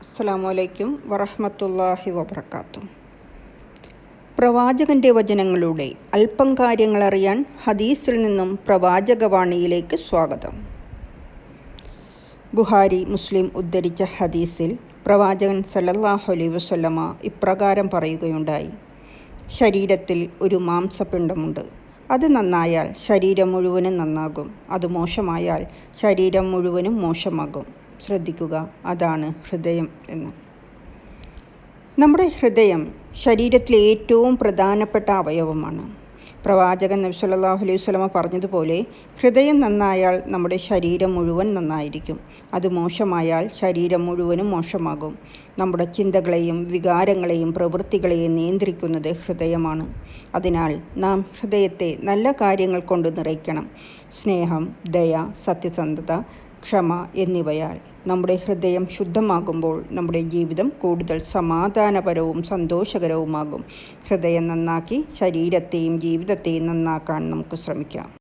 അസ്സാം വലൈക്കും വറഹമത്തല്ലാഹി വബർക്കാത്തു പ്രവാചകന്റെ വചനങ്ങളുടെ അല്പം കാര്യങ്ങൾ അറിയാൻ ഹദീസിൽ നിന്നും പ്രവാചകവാണിയിലേക്ക് സ്വാഗതം. ബുഹാരി മുസ്ലിം ഉദ്ധരിച്ച ഹദീസിൽ പ്രവാചകൻ സല്ലല്ലാഹു അലൈഹി വസല്ലമ ഇപ്രകാരം പറയുകയുണ്ടായി. ശരീരത്തിൽ ഒരു മാംസപിണ്ഡമുണ്ട്. അത് നന്നായാൽ ശരീരം മുഴുവനും നന്നാകും. അത് മോശമായാൽ ശരീരം മുഴുവനും മോശമാകും. ശ്രദ്ധിക്കുക. അതാണ് ഹൃദയം എന്ന്. നമ്മുടെ ഹൃദയം ശരീരത്തിലെ ഏറ്റവും പ്രധാനപ്പെട്ട അവയവമാണ്. പ്രവാചകൻ നബി സല്ലല്ലാഹു അലൈഹി വസല്ലമ പറഞ്ഞതുപോലെ ഹൃദയം നന്നായാൽ നമ്മുടെ ശരീരം മുഴുവൻ നന്നായിരിക്കും. അത് മോശമായാൽ ശരീരം മുഴുവനും മോശമാകും. നമ്മുടെ ചിന്തകളെയും വികാരങ്ങളെയും പ്രവൃത്തികളെയും നിയന്ത്രിക്കുന്നത് ഹൃദയമാണ്. അതിനാൽ നാം ഹൃദയത്തെ നല്ല കാര്യങ്ങൾ കൊണ്ട് നിറയ്ക്കണം. സ്നേഹം ദയ സത്യസന്ധത ക്ഷമ എന്നിവയാൽ നമ്മുടെ ഹൃദയം ശുദ്ധമാകുമ്പോൾ നമ്മുടെ ജീവിതം കൂടുതൽ സമാധാനപരവും സന്തോഷകരവുമാകും. ഹൃദയം നന്നാക്കി ശരീരത്തെയും ജീവിതത്തെയും നന്നാക്കാൻ നമുക്ക് ശ്രമിക്കാം.